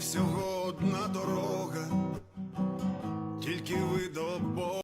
Всього одна дорога, тільки ви до Бога.